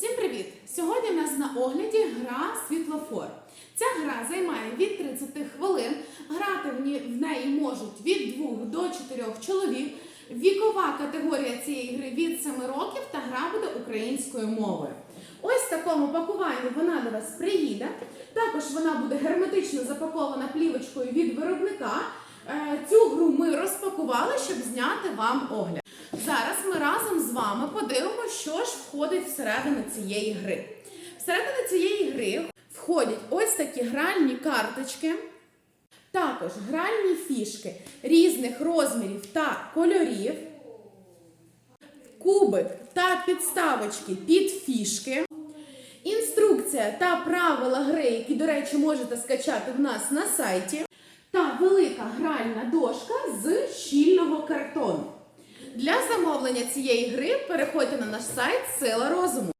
Всім привіт! Сьогодні в нас на огляді гра Світлофор. Ця гра займає від 30 хвилин. Грати в, неї можуть від 2 до 4 чоловік. Вікова категорія цієї гри від 7 років та гра буде українською мовою. Ось в такому пакуванні вона до вас приїде. Також вона буде герметично запакована плівочкою від виробника. Е, Цю гру ми розпакували, щоб зняти вам огляд. Зараз з вами подивимося, що ж входить всередину цієї гри. Всередину цієї гри входять ось такі гральні карточки, також гральні фішки різних розмірів та кольорів, кубик та підставочки під фішки. Інструкція та правила гри, які, до речі, можете скачати в нас на сайті, та велика гральна дошка з щільного картону. Для замовлення цієї гри переходьте на наш сайт Сила розуму.